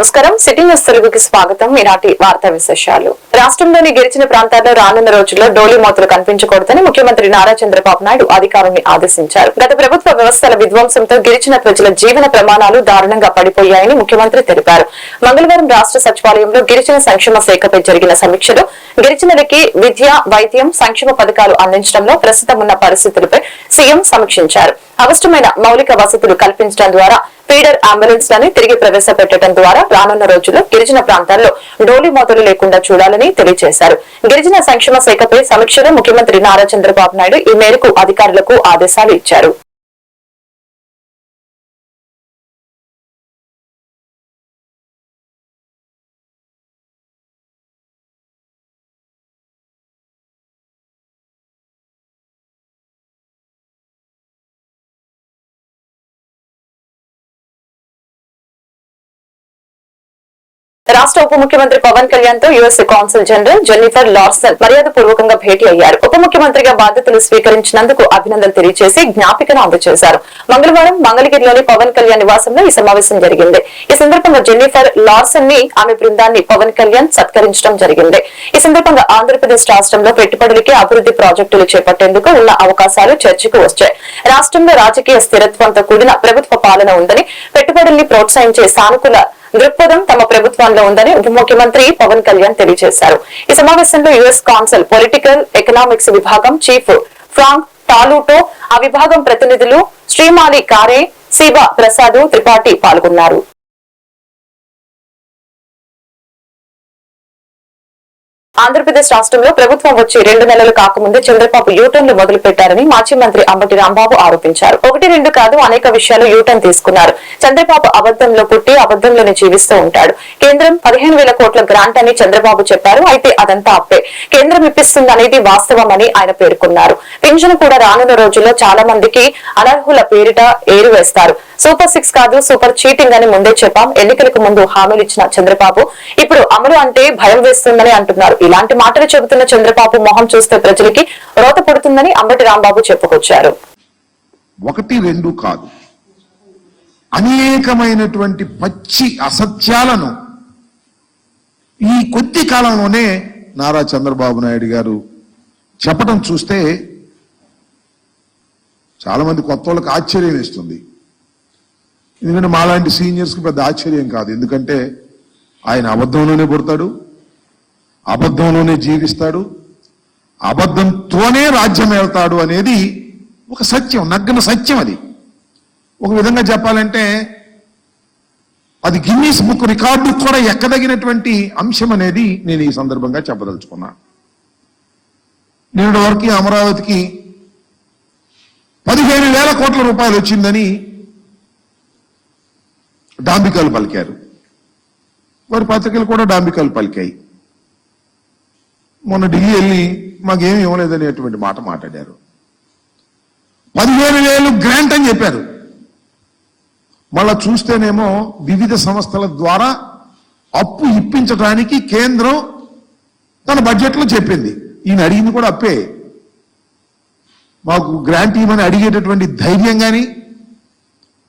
నమస్కారం. City news తెలుగుకి స్వాగతం. ఈనాటి వార్తా విశేషాలు. రాష్ట్రంలోని గిరిచిన ప్రాంతాల్లో రానున్న రోజుల్లో డోలీ మోతలు కనిపించకూడదని ముఖ్యమంత్రి నారా చంద్రబాబు నాయుడు అధికారుల్ని ఆదేశించారు. గత ప్రభుత్వ వ్యవస్థల విధ్వంసంతో గిరిచిన ప్రజల జీవన ప్రమాణాలు దారుణంగా పడిపోయాయని ముఖ్యమంత్రి తెలిపారు. మంగళవారం రాష్ట్ర సచివాలయంలో గిరిజన సంక్షేమ శాఖపై జరిగిన సమీక్షలో గిరిజనులకి విద్య వైద్యం సంక్షేమ పథకాలు అందించడంలో ప్రస్తుతం ఉన్న పరిస్థితులపై సీఎం సమీక్షించారు. అవసరమైన మౌలిక వసతులు కల్పించడం ద్వారా ఫీడర్ అంబులెన్స్ లని తిరిగి ప్రవేశపెట్టడం ద్వారా రానున్న రోజుల్లో గిరిజన ప్రాంతాల్లో డోలీ మోతలు లేకుండా చూడాలని తెలియజేశారు. గిరిజన సంక్షేమ శాఖపై సమీక్షలో ముఖ్యమంత్రి నారా చంద్రబాబు నాయుడు ఈ మేరకు అధికారులకు ఆదేశాలు ఇచ్చారు. రాష్ట్ర ఉప ముఖ్యమంత్రి పవన్ కళ్యాణ్తో US consul general Jennifer Larson మర్యాద పూర్వకంగా భేటీ అయ్యారు. ఉప ముఖ్యమంత్రిగా బాధ్యతలు స్వీకరించినందుకు అభినందనలు తెలియజేసి జ్ఞాపికను అందజేశారు. మంగళవారం మంగళగిరిలోని పవన్ కళ్యాణ్ నివాసంలో ఈ సమావేశం జరిగింది. ఈ సందర్భంగా జెన్నిఫర్ లార్సన్ని ఆమె బృందాన్ని పవన్ కళ్యాణ్ సత్కరించడం జరిగింది. ఈ సందర్భంగా ఆంధ్రప్రదేశ్ రాష్ట్రంలో పెట్టుబడులకి అభివృద్ధి ప్రాజెక్టులు చేపట్టేందుకు ఉన్న అవకాశాలు చర్చకు వచ్చాయి. రాష్ట్రంలో రాజకీయ స్థిరత్వంతో కూడిన ప్రభుత్వ పాలన ఉందని పెట్టుబడుల్ని ప్రోత్సహించే సానుకూల దృక్పథం తమ ప్రభుత్వంలో ఉందని ఉప ముఖ్యమంత్రి పవన్ కళ్యాణ్ తెలియజేశారు. ఈ సమావేశంలో యుఎస్ కౌన్సిల్ పొలిటికల్ ఎకనామిక్స్ విభాగం చీఫ్ ఫ్రాంక్ టాలూటో ఆ విభాగం ప్రతినిధులు శ్రీమాలి కారే శివ ప్రసాద్ త్రిపాఠి పాల్గొన్నారు. ఆంధ్రప్రదేశ్ రాష్ట్రంలో ప్రభుత్వం వచ్చి రెండు నెలలు కాకముందే చంద్రబాబు యూటర్న్లు మొదలు పెట్టారని మాజీ మంత్రి అంబటి రాంబాబు ఆరోపించారు. ఒకటి రెండు కాదు అనేక విషయాలు యూటర్న్ తీసుకున్నారు. చంద్రబాబు అబద్దంలో పుట్టి అబద్దంలోనే జీవిస్తూ ఉంటాడు. కేంద్రం పదిహేను వేల కోట్ల గ్రాంట్ అని చంద్రబాబు చెప్పారు. అయితే అదంతా అప్పే. కేంద్రం ఇప్పిస్తుందనేది వాస్తవమని ఆయన పేర్కొన్నారు. పింఛను కూడా రానున్న రోజుల్లో చాలా మందికి అనర్హుల పేరిట ఏరు వేస్తారు సూపర్ సిక్స్ కాదు సూపర్ చీటింగ్ అని ముందే చెప్పాం. ఎన్నికలకు ముందు హామీలు ఇచ్చిన చంద్రబాబు ఇప్పుడు అమలు అంటే భయం వేస్తుందని అంటున్నారు ఇలాంటి మాటలు చెబుతున్న చంద్రబాబు మొహం చూస్తే ప్రజలకి రోత పుడుతుందని అంబటి రాంబాబు చెప్పుకొచ్చారు. ఒకటి రెండు కాదు. అనేకమైనటువంటి పచ్చి అసత్యాలను ఈ కొద్ది కాలంలోనే నారా చంద్రబాబు నాయుడు గారు చెప్పడం చూస్తే చాలా మంది కొత్త వాళ్ళకి ఆశ్చర్యం ఇస్తుంది ఎందుకంటే మాలాంటి సీనియర్స్కి పెద్ద ఆశ్చర్యం కాదు. ఎందుకంటే ఆయన అబద్ధంలోనే పుడతాడు. అబద్ధంలోనే జీవిస్తాడు. అబద్ధంతోనే రాజ్యం వెళ్తాడు అనేది ఒక సత్యం నగ్న సత్యం అది. ఒక విధంగా చెప్పాలంటే అది గిన్నీస్ బుక్ రికార్డు కూడా ఎక్కదగినటువంటి అంశం అనేది నేను ఈ సందర్భంగా చెప్పదలుచుకున్నాను నేడు వరకు అమరావతికి పదిహేను వేల కోట్ల రూపాయలు వచ్చిందని డాంబికాలు పలికారు. వారి పత్రికలు కూడా డాంబికాలు పలికాయి. మొన్న ఢిల్లీ వెళ్ళి మాకేమి ఇవ్వలేదనేటువంటి మాట మాట్లాడారు. పదిహేను వేలు గ్రాంట్ అని చెప్పారు. మళ్ళా చూస్తేనేమో వివిధ సంస్థల ద్వారా అప్పు ఇప్పించడానికి కేంద్రం తన బడ్జెట్లో చెప్పింది. ఈయన అడిగింది కూడా అప్పే. మాకు గ్రాంట్ ఇవ్వమని అడిగేటటువంటి ధైర్యం కానీ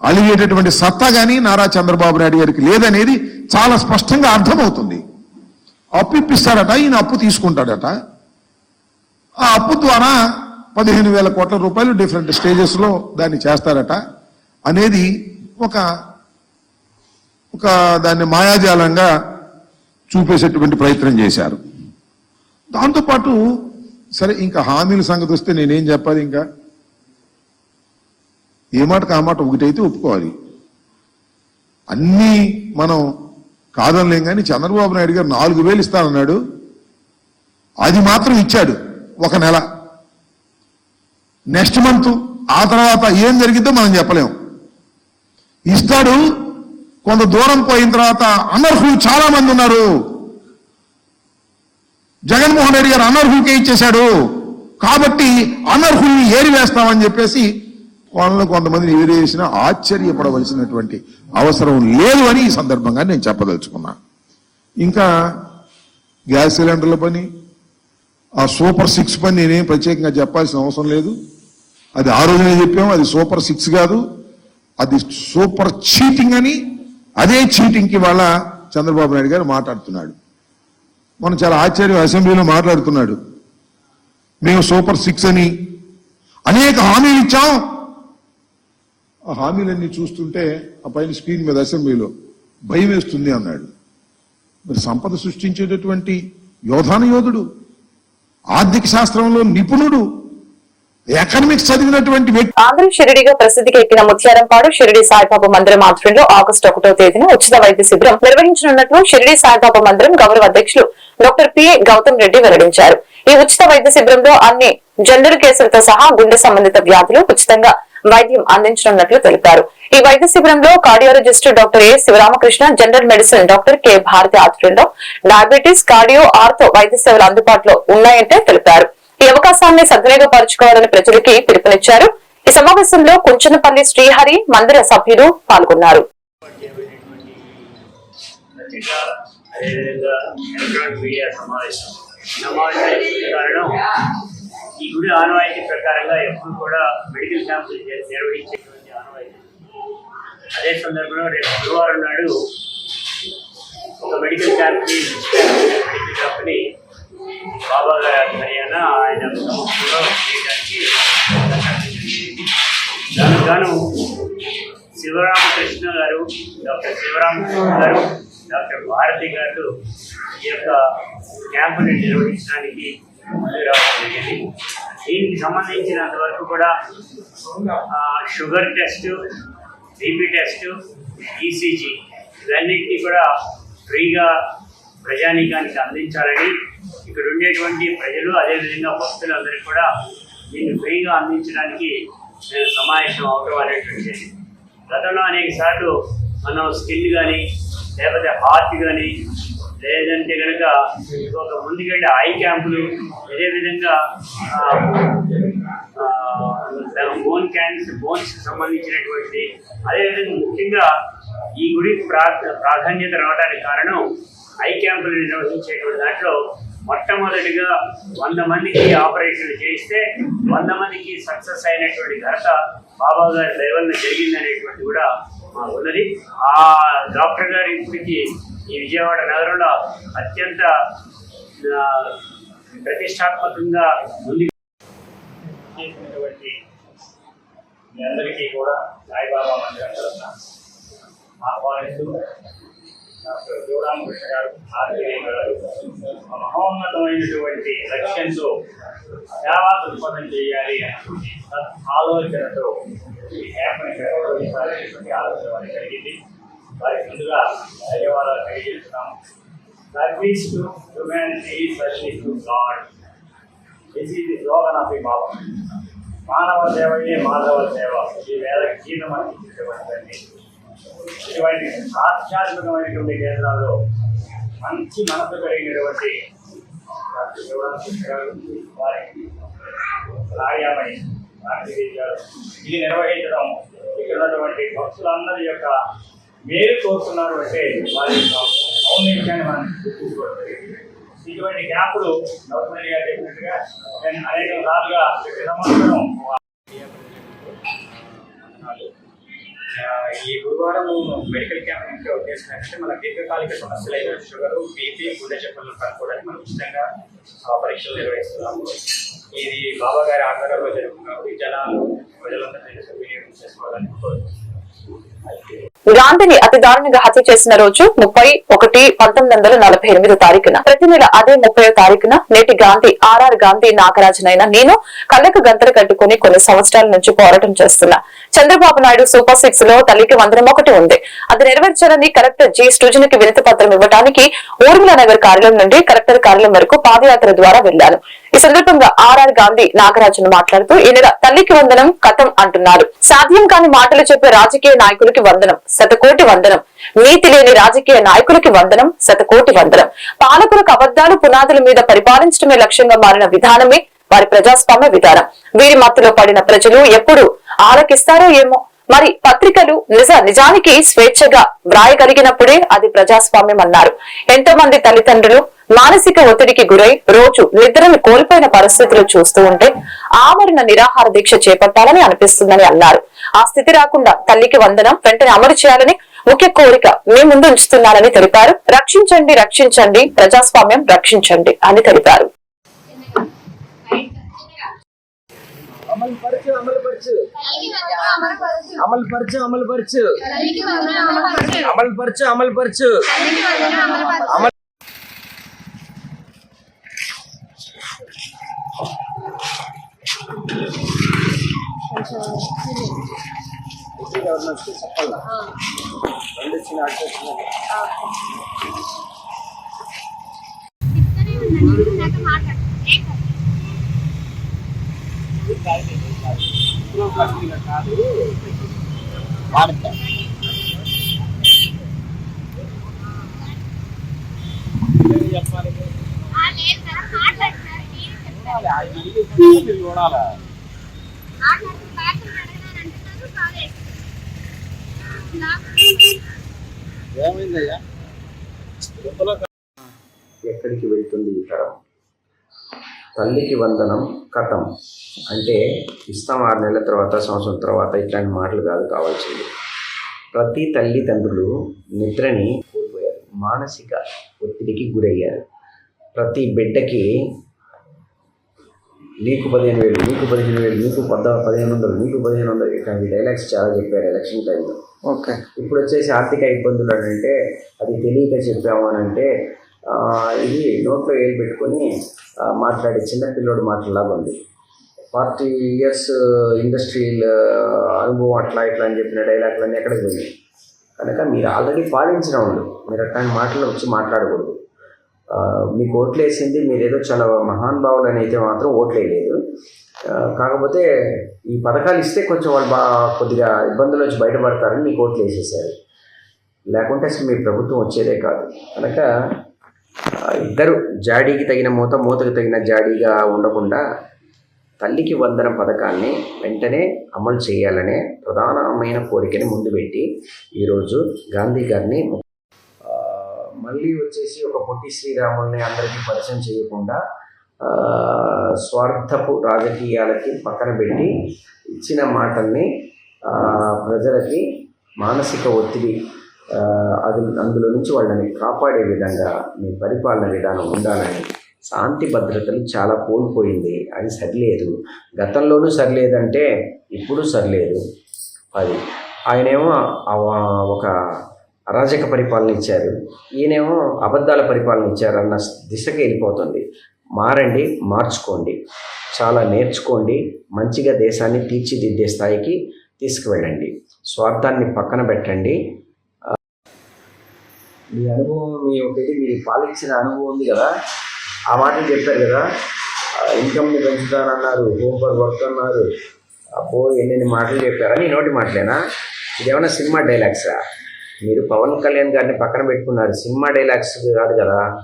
అలిగేటటువంటి సత్తా కానీ నారా చంద్రబాబు నాయుడు గారికి లేదనేది చాలా స్పష్టంగా అర్థమవుతుంది. అప్పు ఇప్పిస్తాడట ఈయన అప్పు తీసుకుంటాడట. ఆ అప్పు ద్వారా పదిహేను వేల కోట్ల రూపాయలు డిఫరెంట్ స్టేజెస్లో దాన్ని చేస్తారట. అనేది ఒక ఒక దాన్ని మాయాజాలంగా చూపేసేటువంటి ప్రయత్నం చేశారు. దాంతోపాటు సరే ఇంకా హామీల సంగతి వస్తే నేనేం చెప్పాలి ఇంకా? ఏ మాటకు ఆ మాట ఒకటైతే ఒప్పుకోవాలి. అన్నీ మనం కాదనలేం కానీ చంద్రబాబు నాయుడు గారు నాలుగు వేలు ఇస్తానన్నాడు. అది మాత్రం ఇచ్చాడు ఒక నెల. నెక్స్ట్ మంత్ ఆ తర్వాత ఏం జరిగిద్దో మనం చెప్పలేము ఇస్తాడు కొంత దూరం పోయిన తర్వాత అనర్హులు చాలా మంది ఉన్నారు. జగన్మోహన్ రెడ్డి గారు అనర్హులకే ఇచ్చేశాడు. కాబట్టి అనర్హుల్ని ఏరివేస్తామని చెప్పేసి వాళ్ళని కొంతమందిని ఎదిరేసినా ఆశ్చర్యపడవలసినటువంటి అవసరం లేదు అని ఈ సందర్భంగా నేను చెప్పదలుచుకున్నా. ఇంకా గ్యాస్ సిలిండర్ల పని ఆ సూపర్ సిక్స్ పని నేనేం ప్రత్యేకంగా చెప్పాల్సిన అవసరం లేదు. అది ఆ రోజునే చెప్పాము అది సూపర్ సిక్స్ కాదు అది సూపర్ చీటింగ్ అని అదే చీటింగ్కి వాళ్ళ చంద్రబాబు నాయుడు గారు మాట్లాడుతున్నాడు. మనం చాలా ఆశ్చర్యం అసెంబ్లీలో మాట్లాడుతున్నాడు. మేము సూపర్ సిక్స్ అని అనేక హామీలు ఇచ్చాం ఆ హామీలన్నీ చూస్తుంటే ఆ పైన స్క్రీన్ మీద అసెంబ్లీలో భయం వేస్తుంది అన్నాడు. మరి సంపద సృష్టించేటటువంటి యోధాన యోధుడు ఆర్థిక శాస్త్రంలో నిపుణుడు ఎకనమిక్స్ చదివినటువంటి వ్యక్తి. ఆంధ్ర షిరిడిగా ప్రసిద్ధికి ఎక్కిన ముత్యారంపాడు షిరిడి సాయిబాబా మందిరం ఆధ్వర్యంలో ఆగస్టు ఒకటో తేదీన ఉచిత వైద్య శిబిరం నిర్వహించనున్నట్లు షిరిడి సాయిబాబా మందిరం గౌరవ అధ్యక్షులు డాక్టర్ పిఏ గౌతమ్ రెడ్డి వెల్లడించారు. ఈ ఉచిత వైద్య శిబిరంలో అన్ని జనరల్ కేసులతో సహా గుండె సంబంధిత వ్యాధులు ఉచితంగా వైద్యం అందించనున్నట్లు తెలిపారు. ఈ వైద్య శిబిరంలో cardiologist doctor A Sivaramakrishna general medicine doctor K Bharathi ఆధ్వర్యంలో డయాబెటీస్ కార్డియో ఆర్థో వైద్య సేవలు అందుబాటులో ఉన్నాయంటే తెలిపారు. ఈ అవకాశాన్ని సద్వినియోగపరచుకోవాలని ప్రజలకి పిలుపునిచ్చారు. ఈ సమావేశంలో కుంచనపల్లి శ్రీహరి మందిర సభ్యులు పాల్గొన్నారు. సమావేశం. ఈ గుడి ఆనవాయితీ ప్రకారంగా ఎప్పుడు కూడా మెడికల్ క్యాంపులు నిర్వహించేటువంటి ఆనవాయితీ. అదే సందర్భంలో రేపు గురువారం నాడు ఒక మెడికల్ క్యాంప్ని మెడికల్ క్యాంప్ని బాబా గారి ఆధ్వర్యాన ఆయన సమక్షంలో చేయడానికి దానికి గాను శివరామకృష్ణ గారు డాక్టర్ శివరామకృష్ణ గారు డాక్టర్ భారతి గారు ఈ యొక్క క్యాంపుని నిర్వహించడానికి రావడం జరిగింది దీనికి సంబంధించినంత వరకు కూడా sugar test BP test ECG ఇవన్నిటినీ కూడా ఫ్రీగా ప్రజానీకానికి అందించాలని ఇక్కడ ఉండేటువంటి ప్రజలు అదేవిధంగా భక్తులందరికీ కూడా దీన్ని ఫ్రీగా అందించడానికి నేను సమావేశం అవడం అనేటువంటిది గతంలో అనేక సార్లు మనం స్కిన్ కానీ లేకపోతే హార్ట్ కానీ లేదంటే కనుక ఒక ముందుకెళ్ళి ఐ క్యాంపులు అదేవిధంగా బోన్ క్యాన్సర్ బోన్స్ సంబంధించినటువంటి అదేవిధంగా ముఖ్యంగా ఈ గుడికి ప్రా ప్రాధాన్యత రావడానికి కారణం ఐ క్యాంపులు నిర్వహించేటువంటి దాంట్లో మొట్టమొదటిగా వంద మందికి ఆపరేషన్లు చేయిస్తే వంద మందికి సక్సెస్ అయినటువంటి ఘనత బాబా గారి దైవల్ల జరిగిందనేటువంటి కూడా ఉన్నది. ఆ డాక్టర్ గారు ఇప్పటికి ఈ విజయవాడ నగరంలో అత్యంత ప్రతిష్టాత్మకంగా ముందు చేసినటువంటి మీ అందరికీ కూడా సాయిబాబా మందిరం తరఫున ఆహ్వానిస్తూ డాక్టర్ శివరామకృష్ణ గారు ఆర్జీవీ గారు ఒక మహోన్నతమైనటువంటి లక్ష్యంతో సేవా దృక్పథం చేయాలి అనుకుని సత్ ఆలోచనతో ఈ యాప్ని నిర్వహించాలనేటువంటి ఆలోచన వారికి కలిగింది. వారికి ముందుగా ధన్యవాదాలు తెలియజేస్తున్నాము. Service to humanity service to God this is the slogan of the Baba మానవ సేవయే మాధవ సేవ. ఈ వేద గీతం అందించేటువంటిదండి ఇటువంటి ఆధ్యాత్మికమైనటువంటి కేంద్రాల్లో మంచి మనసు కలిగినటువంటి డాక్టర్ శివరామకృష్ణ వారికి రాయామణి భారతీదేవి ఇది నిర్వహించడం ఇక్కడ ఉన్నటువంటి భక్తులందరి యొక్క మేలు కోరుతున్నారు అంటే వారి యొక్క ఔన్నత్యాన్ని మనం గుర్తించుకోవడం ఇటువంటి క్యాంపులు గవర్నమెంట్ గారు చెప్పినట్టుగా నేను అనేక సార్లుగా ప్రతి సంవత్సరం ఈ గురువారం మెడికల్ క్యాంప్ నుంచి ఉద్దేశం ఏంటంటే మన దీర్ఘకాలిక సమస్యలైన షుగర్ బీపీ గుండె జబ్బులను కనుక్కోవడానికి మనం ఉచితంగా పరీక్షలు నిర్వహిస్తున్నాము. ఇది బాబా గారి ఆధ్వర్యంలో జరుగుతున్నప్పుడు ఈ జనాలు ప్రజలందరూ దీన్ని సద్వినియోగం చేసుకోవాలని కోరుతున్నాను గాంధీని అతి దారుణంగా హత్య చేసిన రోజు ముప్పై ఒకటి పంతొమ్మిది వందల నలభై ఎనిమిది తారీఖున ప్రతి నెల అదే ముప్పై తారీఖున నేటి గాంధీ ఆర్ఆర్ గాంధీ నాగరాజనైన నేను కళ్ళకు గంతలు కట్టుకుని కొన్ని సంవత్సరాల నుంచి పోరాటం చేస్తున్నా. చంద్రబాబు నాయుడు సూపర్ సిక్స్లో తల్లికి వందనం ఒకటి ఉంది. అది నెరవేర్చాలని కలెక్టర్ జి సృజనకి వినతి పత్రం ఇవ్వడానికి ఊర్మిళ నగర్ కార్యాలయం నుండి కలెక్టర్ కార్యాలయం వరకు పాదయాత్ర ద్వారా వెళ్ళాను ఈ సందర్భంగా ఆర్ఆర్ గాంధీ నాగరాజన్ మాట్లాడుతూ ఈ నెల తల్లికి వందనం కథం అంటున్నారు. సాధ్యం కాని మాటలు చెప్పే రాజకీయ నాయకులకి వందనం. శతకోటి వందనం. నీతి లేని రాజకీయ నాయకులకి వందనం శతకోటి వందనం. పాలకులకు అబద్దాలు పునాదుల మీద పరిపాలించడమే లక్ష్యంగా మారిన విధానమే వారి ప్రజాస్వామ్య విధానం. వీరి మత్తులో పడిన ప్రజలు ఎప్పుడు ఆలకిస్తారో ఏమో. మరి పత్రికలు నిజ నిజానికి స్వేచ్ఛగా వ్రాయగలిగినప్పుడే అది ప్రజాస్వామ్యం అన్నారు. ఎంతో మంది తల్లిదండ్రులు మానసిక ఒత్తిడికి గురై రోజు నిద్రను కోల్పోయిన పరిస్థితులు చూస్తూ ఉంటే ఆమరణ నిరాహార దీక్ష చేపట్టాలని అనిపిస్తుందని అన్నారు. ఆ స్థితి రాకుండా తల్లికి వందనం వెంటనే అమలు చేయాలని ముఖ్య కోరిక మీ ముందు ఉంచుతున్నానని తెలిపారు. రక్షించండి రక్షించండి ప్రజాస్వామ్యం రక్షించండి అని తెలిపారు. అమలు పరచు అమలు పరచు. అమలు పరచు అమలు పరచు అమలు పరచు అమలు పరచు అమలు చెప్తూనే ఉన్నాను ఇందాక మాట్లాడు ఏకో. ఆ, లేదు సార్ మాట్లాడు సార్ మీరు చెప్తారు మాట్లాడుతూ బ్యాక్ అడగనని అంటున్నారు కాలేదు నాకు ఎక్కడికి వెళ్తుంది ఈ తరం? తల్లికి వందనం కథం. అంటే ఇస్తాం ఆరు నెలల తర్వాత సంవత్సరం తర్వాత ఇట్లాంటి మాటలు కాదు కావాల్సింది. ప్రతి తల్లిదండ్రులు నిద్రని కోల్పోయారు. మానసిక ఒత్తిడికి గురయ్యారు. ప్రతి బిడ్డకి నీకు పదిహేను వేలు నీకు పదిహేను వేలు నీకు పద్ద పదిహేను వందలు నీకు పదిహేను వందలు. ఇట్లాంటి డైలాగ్స్ చాలా చెప్పారు ఎలక్షన్ టైంలో ఓకే. ఇప్పుడు వచ్చేసి ఆర్థిక ఇబ్బందులు అని అంటే అది తెలియక చెప్పాము అని అంటే ఇది నోట్లో ఏలు పెట్టుకొని మాట్లాడే చిన్న పిల్లోడు మాటలాగా ఉంది. ఫార్టీ ఇయర్స్ ఇండస్ట్రియల్ అనుభవం అట్లా ఇట్లా అని చెప్పిన డైలాగులన్నీ ఎక్కడికి పోయినాయి? కనుక మీరు ఆల్రెడీ పాలించిన వాళ్ళు మీరు అట్లాంటి మాటలు వచ్చి మాట్లాడకూడదు. మీకు ఓట్లేసింది మీరు ఏదో చాలా మహానుభావులు అని అయితే మాత్రం ఓట్లేయలేదు. కాకపోతే ఈ పథకాలు ఇస్తే కొంచెం వాళ్ళు బాగా కొద్దిగా ఇబ్బందుల నుంచి బయటపడతారని మీకు ఓట్లు వేసేసారు లేకుంటే అసలు మీ ప్రభుత్వం వచ్చేదే కాదు. కనుక ఇద్దరు జాడీకి తగిన మూత మూతకు తగిన జాడీగా ఉండకుండా తల్లికి వందన పథకాన్ని వెంటనే అమలు చేయాలనే ప్రధానమైన కోరికని ముందు పెట్టి ఈరోజు గాంధీ గారిని మళ్ళీ వచ్చేసి ఒక పొట్టి శ్రీరాముల్ని అందరికీ పరిచయం చేయకుండా స్వార్థపు రాజకీయాలకి పక్కన పెట్టి ఇచ్చిన మాటల్ని ప్రజలకి మానసిక ఒత్తిడి అది అందులో నుంచి వాళ్ళని కాపాడే విధంగా మీ పరిపాలన విధానం ఉండాలని శాంతి భద్రతలు చాలా కోల్పోయింది. అది సరిలేదు. గతంలోనూ సరిలేదంటే ఇప్పుడు సరిలేదు. అది. ఆయనేమో ఒక అరాజక పరిపాలన ఇచ్చారు. ఈయనేమో అబద్ధాల పరిపాలన ఇచ్చారు అన్న దిశకి వెళ్ళిపోతుంది. మారండి మార్చుకోండి. చాలా నేర్చుకోండి. మంచిగా దేశాన్ని తీర్చిదిద్దే స్థాయికి తీసుకువెళ్ళండి. స్వార్థాన్ని పక్కన పెట్టండి. మీ అనుభవం మీ ఒకటి మీరు పాలించిన అనుభవం ఉంది కదా? ఆ మాటలు చెప్పారు కదా? ఇన్కమ్ని పెంచుతానన్నారు హోమ్ ఫర్ వర్క్ అన్నారు అబ్బో ఎన్నెన్ని మాటలు చెప్పారా? నీ నోటి మాటలేనా? ఇదేమన్నా సినిమా డైలాగ్సా మీరు పవన్ కళ్యాణ్ గారిని పక్కన పెట్టుకున్నారు. సినిమా డైలాగ్స్ కాదు కదా?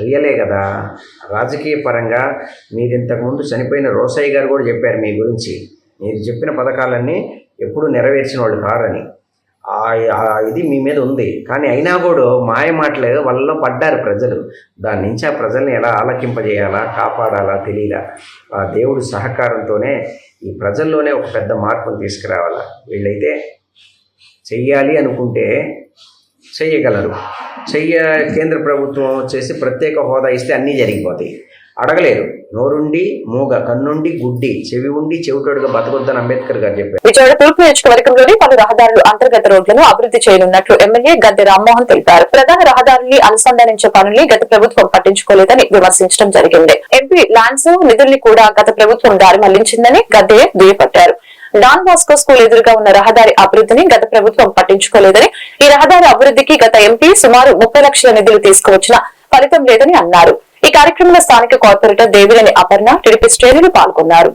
రియలే కదా? రాజకీయ పరంగా మీరు ఇంతకుముందు చనిపోయిన రోసయ్య గారు కూడా చెప్పారు మీ గురించి. మీరు చెప్పిన పథకాలన్నీ ఎప్పుడు నెరవేర్చిన వాళ్ళు కారని. ఆ- ఇది మీ మీద ఉంది. కానీ అయినా కూడా మాయ మాటలు వాళ్ళలో పడ్డారు ప్రజలు. దాని నుంచి ఆ ప్రజల్ని ఎలా ఆలకింపజేయాలా కాపాడాలా తెలియలా? ఆ దేవుడి సహకారంతోనే ఈ ప్రజల్లోనే ఒక పెద్ద మార్పును తీసుకురావాలా? వీళ్ళైతే చెయ్యాలి అనుకుంటే చెయ్యగలరు. చెయ్య కేంద్ర ప్రభుత్వం వచ్చేసి ప్రత్యేక హోదా ఇస్తే అన్నీ జరిగిపోతాయి. అడగలేరు. నోరుండి మూగ కన్నుండి గుడ్డి చెవి ఉండి చెవిటోడుగా బతకొద్దని అంబేద్కర్ గారు చెప్పారు. విజయవాడ తూర్పు నియోజకవర్గంలోని పలు రహదారులు అంతర్గత రోడ్లను అభివృద్ధి చేయనున్నట్లు ఎమ్మెల్యే గద్దె రామ్మోహన్ తెలిపారు. ప్రధాన రహదారుల్ని అనుసంధానించే పనుల్ని గత ప్రభుత్వం పట్టించుకోలేదని విమర్శించడం జరిగింది. ఎంపీ ల్యాండ్స్ నిధుల్ని కూడా గత ప్రభుత్వం దారి మళ్ళించిందని గద్దె దుయ్యపట్టారు డాన్ బాస్కో స్కూల్ ఎదురుగా ఉన్న రహదారి అభివృద్ధిని గత ప్రభుత్వం పట్టించుకోలేదని ఈ రహదారి అభివృద్ధికి గత ఎంపీ సుమారు ముప్పై లక్షల నిధులు తీసుకువచ్చిన ఫలితం లేదని అన్నారు. ఈ కార్యక్రమంలో స్థానిక కార్పొరేటర్ దేవిరేని అపర్ణ టీడీపీ శ్రేణులు పాల్గొన్నారు.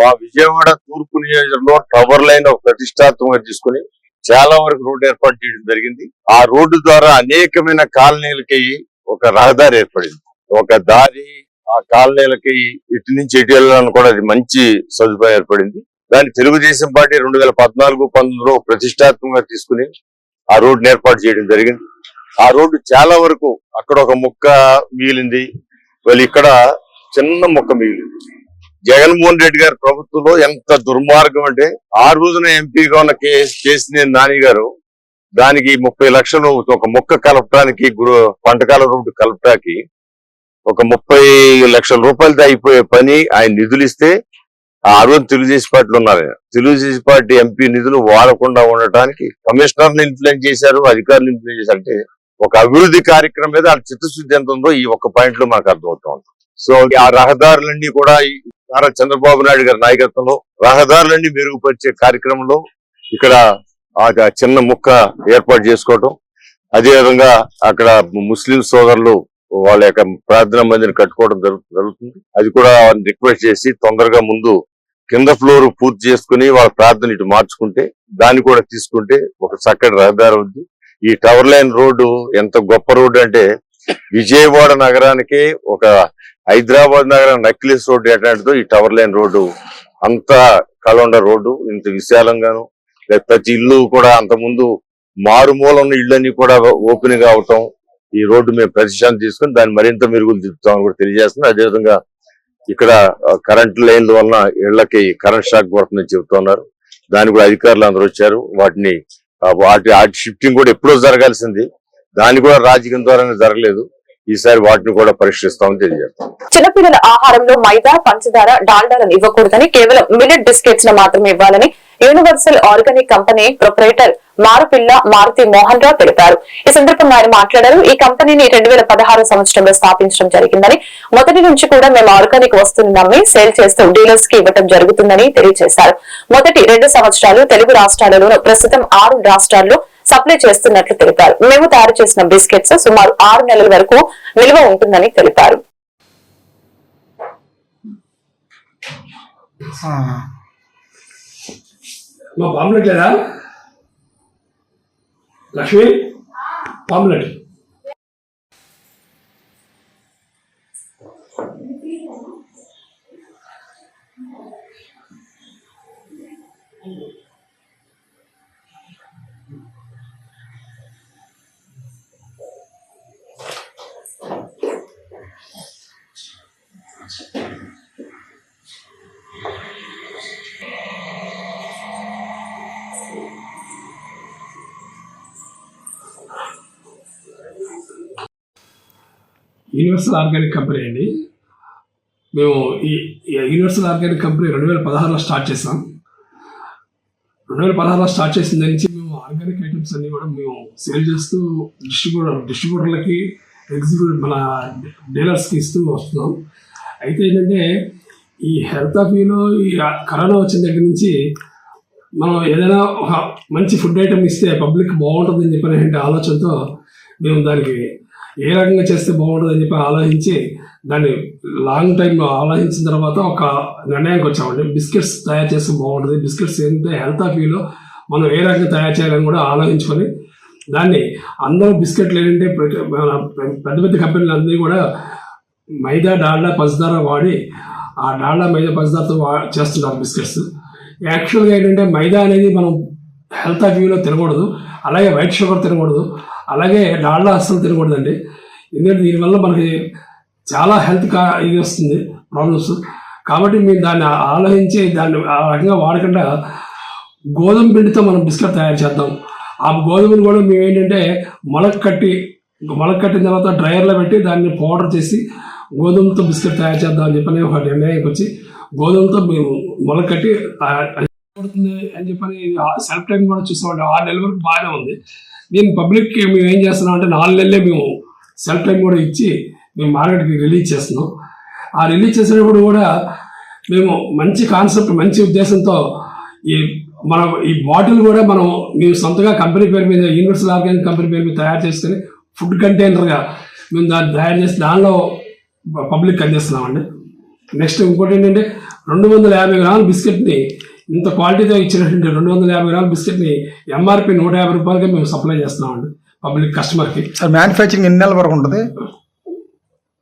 మా విజయవాడ తూర్పు నియోజకవర్గంలో టవర్ లైన్ ఒక ప్రతిష్టాత్మకంగా తీసుకుని చాలా వరకు రోడ్డు ఏర్పాటు చేయడం జరిగింది. ఆ రోడ్డు ద్వారా అనేకమైన కాలనీలకి ఒక రహదారి ఏర్పడింది. ఒక దారి ఆ కాలనీలకి ఇటు నుంచి ఇటు వెళ్ళాలని కూడా అది మంచి సదుపాయం ఏర్పడింది. దాన్ని తెలుగుదేశం పార్టీ రెండు వేల పద్నాలుగు పంతొమ్మిదిలో ప్రతిష్టాత్మకంగా తీసుకుని ఆ రోడ్డు ఏర్పాటు చేయడం జరిగింది. ఆ రోడ్డు చాలా వరకు అక్కడ ఒక ముక్క మిగిలింది. వాళ్ళు ఇక్కడ చిన్న ముక్క మిగిలింది. జగన్మోహన్ రెడ్డి గారి ప్రభుత్వంలో ఎంత దుర్మార్గం అంటే ఆ రోజున ఎంపీగా ఉన్న కే నాని గారు దానికి ముప్పై లక్షలు ఒక మొక్క కలపడానికి గురు పంటకాల రోడ్డు కలపడానికి ఒక ముప్పై లక్షల రూపాయలతో అయిపోయే పని ఆయన నిధులు ఇస్తే ఆ రోజు తెలుగుదేశం పార్టీలో ఉన్నారు. తెలుగుదేశం పార్టీ ఎంపీ నిధులు వాడకుండా ఉండటానికి కమిషనర్ని ఇన్ఫ్లుయెన్స్ చేశారు అధికారులు ఇన్ఫ్లుయెన్స్ చేశారు. అంటే ఒక అభివృద్ధి కార్యక్రమం మీద వాళ్ళ చిత్తశుద్ధి ఎంత ఉందో ఈ ఒక్క పాయింట్లో మనకు అర్థమవుతుంది. సో ఆ రహదారులన్నీ కూడా నారా చంద్రబాబు నాయుడు గారి నాయకత్వంలో రహదారులన్నీ మెరుగుపరిచే కార్యక్రమంలో ఇక్కడ ఆ చిన్న ముక్క ఏర్పాటు చేసుకోవటం. అదే విధంగా అక్కడ ముస్లిం సోదరులు వాళ్ళ యొక్క ప్రార్థనా మందిని కట్టుకోవడం జరుగుతుంది. అది కూడా రిక్వెస్ట్ చేసి తొందరగా ముందు కింద ఫ్లోర్ పూర్తి చేసుకుని వాళ్ళ ప్రార్థన ఇటు మార్చుకుంటే దాన్ని కూడా తీసుకుంటే ఒక చక్కటి రహదారి ఉంది. ఈ టవర్ లైన్ రోడ్డు ఎంత గొప్ప రోడ్డు అంటే విజయవాడ నగరానికి ఒక హైదరాబాద్ నగరం నక్లిస్ రోడ్డు ఎట్లాంటిదో ఈ టవర్ లైన్ రోడ్డు. అంత కలొండ రోడ్డు ఇంత విశాలంగాను. ప్రతి ఇల్లు కూడా అంత ముందు మారుమూల ఉన్న ఇళ్ళన్నీ కూడా ఓపెన్గా అవటం. ఈ రోడ్డు మేము ప్రతిష్టాన్ని తీసుకుని దాన్ని మరింత మెరుగులు దిద్దుతామని కూడా తెలియజేస్తుంది అదేవిధంగా ఇక్కడ కరెంట్ లైన్ల వలన ఇళ్ళకి కరెంట్ షాక్ పడుతుందని చెబుతున్నారు. దానికి కూడా అధికారులు అందరూ వచ్చారు. వాటిని వాటి వాటి షిఫ్టింగ్ కూడా ఎప్పుడో జరగాల్సింది. దాన్ని కూడా రాజకీయం ద్వారానే జరగలేదు. ఈసారి వాటిని కూడా పరిష్కరిస్తామని తెలియజేస్తాం. చిన్నపిల్లల ఆహారంలో మైదా పంచదార డాల్డాలను ఇవ్వకూడదని కేవలం మిల్లెట్ బిస్కెట్స్ను మాత్రమే ఇవ్వాలని universal organic company proprietor Marupilla Maruthi Mohan Rao తెలిపారు. ఈ సందర్భంగా ఆయన మాట్లాడారు. ఈ కంపెనీని రెండు వేల పదహారు సంవత్సరంలో స్థాపించడం జరిగిందని మొదటి నుంచి కూడా మేము ఆర్గానిక్ వస్తువులు నమ్మి సేల్ చేస్తూ డీలర్స్కి ఇవ్వడం జరుగుతుందని తెలియజేశారు. మొదటి రెండు సంవత్సరాలు తెలుగు రాష్ట్రాలలోనూ ప్రస్తుతం ఆరు రాష్ట్రాల్లో సప్లై చేస్తున్నట్లు తెలిపారు. మేము తయారు చేసిన బిస్కెట్స్ సుమారు ఆరు నెలల వరకు నిల్వ ఉంటుందని తెలిపారు. మా పాంప్లెట్ లేదా? Lakshmi? Pamphlet. Universal organic company అండి. మేము ఈ యూనివర్సల్ ఆర్గానిక్ కంపెనీ రెండు వేల పదహారులో స్టార్ట్ చేసాం. రెండు వేల పదహారులో స్టార్ట్ చేసిన నుంచి మేము ఆర్గానిక్ ఐటమ్స్ అన్ని కూడా మేము సేల్ చేస్తూ డిస్ట్రిబ్యూటర్ డిస్ట్రిబ్యూటర్లకి ఎగ్జిక్యూటివ్ మన డీలర్స్కి ఇస్తూ వస్తున్నాం. అయితే ఏంటంటే ఈ హెల్త్ ఆఫీలో ఈ కరోనా వచ్చిన దగ్గర నుంచి మనం ఏదైనా ఒక మంచి ఫుడ్ ఐటమ్ ఇస్తే పబ్లిక్ బాగుంటుందని చెప్పిన ఆలోచనతో మేము దానికి ఏ రకంగా చేస్తే బాగుంటుందని చెప్పి ఆలోచించి దాన్ని లాంగ్ టైం ఆలోచించిన తర్వాత ఒక నిర్ణయానికి వచ్చామండి. బిస్కెట్స్ తయారు చేస్తే బాగుంటుంది. బిస్కెట్స్ ఏంటంటే హెల్త్ ఆఫీలో మనం ఏ రకంగా తయారు చేయాలని కూడా ఆలోచించుకొని దాన్ని అందరూ బిస్కెట్లు ఏంటంటే ప్రతి- మన పెద్ద పెద్ద కంపెనీలు అన్నీ కూడా మైదా డాల్డా పంచదార వాడి ఆ డాల్డా మైదా పంచదారతో వా చేస్తున్నారు బిస్కెట్స్. యాక్చువల్గా ఏంటంటే మైదా అనేది మనం హెల్త్ వ్యూలో తినకూడదు. అలాగే వైట్ షుగర్ తినకూడదు. అలాగే డాల్డా అస్సలు తినకూడదండి. ఎందుకంటే దీనివల్ల మనకి చాలా హెల్త్ కా ఇది వస్తుంది ప్రాబ్లమ్స్. కాబట్టి మేము దాన్ని ఆలోచించి దాన్ని ఆ రకంగా వాడకుండా గోధుమ పిండితో మనం బిస్కెట్ తయారు చేద్దాం. ఆ గోధుమని కూడా మేము ఏంటంటే మొలక కట్టి మొలక కట్టిన తర్వాత డ్రైయర్లో పెట్టి దాన్ని పౌడర్ చేసి గోధుమతో బిస్కెట్ తయారు చేద్దాం అని చెప్పని ఒక నిర్ణయానికి వచ్చి గోధుమతో మేము మొలక కట్టి పడుతుంది అని చెప్పని సెల్ఫ్ టైం కూడా చూసామండి. ఆరు నెలల వరకు బాగానే ఉంది. దీన్ని పబ్లిక్కి మేము ఏం చేస్తున్నాం అంటే నాలుగు నెలలే మేము సెల్ఫ్ టైం కూడా ఇచ్చి మేము మార్కెట్కి రిలీజ్ చేస్తున్నాం. ఆ రిలీజ్ చేసినప్పుడు కూడా మేము మంచి కాన్సెప్ట్ మంచి ఉద్దేశంతో ఈ మన ఈ బాటిల్ కూడా మనం మేము సొంతగా కంపెనీ పేరు మీద యూనివర్సల్ ఆర్గానిక్ కంపెనీ పేరు మీద తయారు చేసుకుని ఫుడ్ కంటైనర్గా మేము దాన్ని తయారు చేసి దానిలో పబ్లిక్ అందిస్తున్నామండి. నెక్స్ట్ ఇంకోటి ఏంటంటే రెండు వందల యాభై గ్రాముల బిస్కెట్ని ఇంత క్వాలిటీతో ఇచ్చినటువంటి రెండు వందల యాభై గ్రాముల బిస్కెట్ని ఎంఆర్పి నూట యాభై రూపాయలకి మేము సప్లై చేస్తున్నామండి పబ్లిక్ కస్టమర్కి సార్ మ్యానుఫ్యాక్చరింగ్ ఎన్ని నెలల వరకు ఉంటుంది?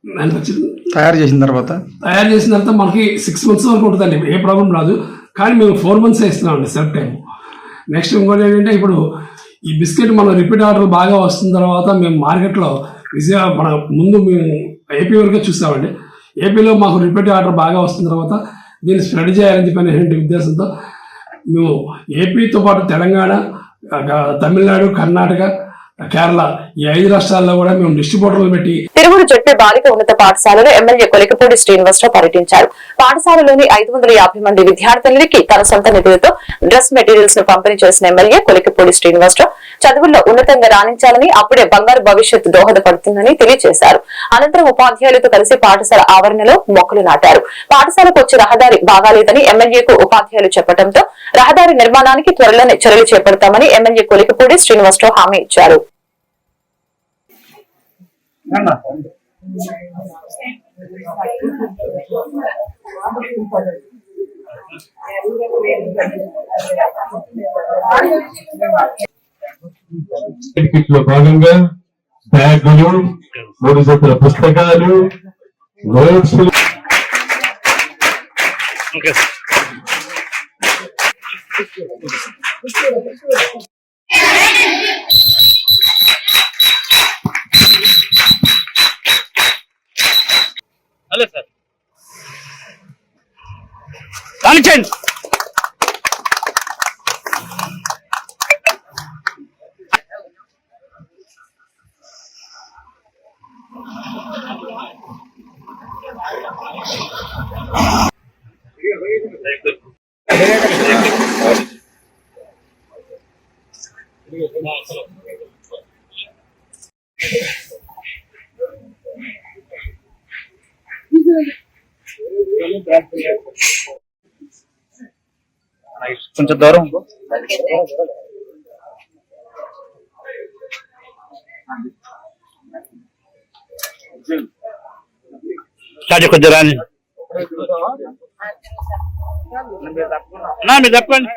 మ్యానుఫ్యాక్చరింగ్ తయారు చేసిన తర్వాత? తయారు చేసిన తర్వాత మనకి సిక్స్ మంత్స్ వరకు ఉంటుందండి ఏ ప్రాబ్లం రాదు. కానీ మేము ఫోర్ మంత్స్ ఇస్తున్నామండి సెల్ఫ్ టైం నెక్స్ట్ ఇంకోటి ఏంటంటే ఇప్పుడు ఈ బిస్కెట్ మన రిపీట్ ఆర్డర్ బాగా వస్తున్న తర్వాత మేము మార్కెట్లో విజయ మన ముందు మేము ఏపీ వరకే చూస్తామండి. ఏపీలో మాకు రిపీట్ ఆర్డర్ బాగా వస్తున్న తర్వాత దీన్ని స్ప్రెడ్ చేయాలని చెప్పినటువంటి ఉద్దేశంతో మేము ఏపీతో పాటు తెలంగాణ తమిళనాడు కర్ణాటక కేరళ ఈ ఐదు రాష్ట్రాల్లో కూడా మేము డిస్ట్రిబ్యూటర్లు పెట్టి తిరువురు జట్టు బాలిక ఉన్నత పాఠశాలలో ఎమ్మెల్యే కొలికపూడి శ్రీనివాసరావు పర్యటించారు. పాఠశాలలోని ఐదు వందల యాభై మంది విద్యార్థులకి తన సొంత నిధులతో డ్రెస్ మెటీరియల్స్ను పంపిణీ చేసిన ఎమ్మెల్యే కొలికపూడి శ్రీనివాసరావు చదువుల్లో ఉన్నతంగా రాణించాలని అప్పుడే బంగారు భవిష్యత్తు దోహదపడుతుందని తెలియజేశారు. అనంతరం ఉపాధ్యాయులతో కలిసి పాఠశాల ఆవరణలో మొక్కలు నాటారు. పాఠశాలకు వచ్చే రహదారి బాగాలేదని ఎమ్మెల్యేకు ఉపాధ్యాయులు చెప్పడంతో రహదారి నిర్మాణానికి త్వరలోనే చర్యలు చేపడతామని ఎమ్మెల్యే కొలికపూడి శ్రీనివాసరావు హామీ ఇచ్చారు. లో భాగంగా బ్యాగులు మూడు జతల పుస్తకాలు నోట్స్ Hello sir కానిచ్చండి కొంచెం దూరం కాజు కొంచెం రాని నా మీరు తప్పండి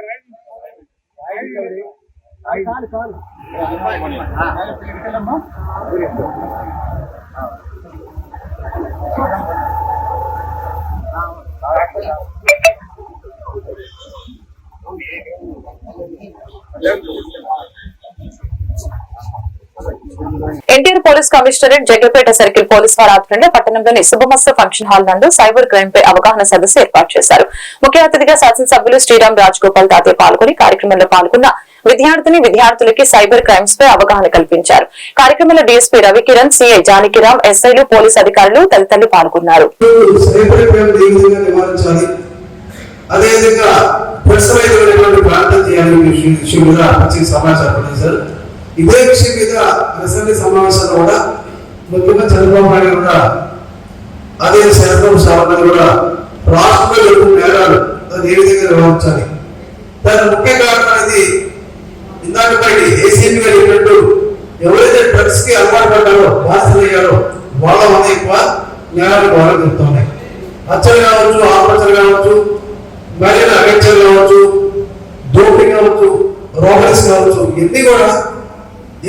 NTR police commissionerate Jaggapeta circle police వారి ఆధ్వర్యంలో పట్టణంలోని శుభమస్త ఫంక్షన్ హాల్ నందు సైబర్ క్రైమ్ పై అవగాహన సదస్సు ఏర్పాటు చేశారు. ముఖ్య అతిథిగా శాసనసభ్యులు శ్రీరామ్ రాజగోపాల్ తాతే పాల్గొని కార్యక్రమంలో పాల్గొన్న విద్యార్థిని విద్యార్థులకి సైబర్ క్రైమ్స్ పై అవగాహన కల్పించారు. కార్యక్రమంలో డీఎస్పీ రవికిరణ్ సిఐ జానకిరామ్ ఎస్ఐలు పోలీస్ అధికారులు తదితరులు పాల్గొన్నారు. అదేవిధంగా ప్రసవమైనటువంటి ప్రాంతం చేయాలి విషయం మీద సమాచారం సార్ ఇదే విషయం మీద అసెంబ్లీ సమావేశంలో కూడా ముఖ్యంగా చంద్రబాబు నాయుడు కూడా అదే శాసనం సాధన కూడా రాష్ట్రంలో జరుగుతున్న నేరాలు దాన్ని ఏ విధంగా నిర్వహించాలి? దాని ముఖ్య కారణం అనేది ఇందాక పైకి ఏసీఎం గారు చెప్పినట్టు ఎవరైతే డ్రగ్స్కి అలవాటు పడ్డారో బాధితులయ్యారో వాళ్ళ వల్ల ఎక్కువ నేరాలు బాగా జరుగుతున్నాయి. అచ్చలు కావచ్చు ఆత్మహత్యలు కావచ్చు మరిన అగచ్చలు కావచ్చు దోపిడీ కావచ్చు రోబరీస్ కావచ్చు ఇవన్నీ కూడా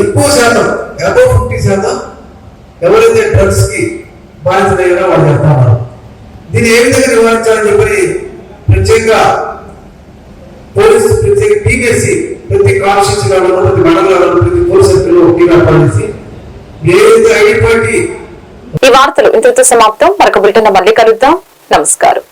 ఎక్కువ శాతం అబౌవ్ ఫిఫ్టీ శాతం ఎవరైతే డ్రగ్స్కి బాధితులయ్యారో వాళ్ళు చెప్తా ఉన్నారు. దీన్ని ఏ విధంగా నివారించాలని చెప్పని ప్రత్యేకంగా పోలీసు ప్రత్యేక టీకేసి ప్రతి కాన్స్టిట్యూన్సీ ప్రతి మండలంలో ప్రతి పోలీస్ సర్కిల్లో టీం ఏర్పాటు చేసి ఏదైతే ఐడెంటిఫై ఈ వార్తలు ఇంతటితో సమాప్తం. మరొక బులెటిన్ మళ్ళీ కలుద్దాం. నమస్కారం.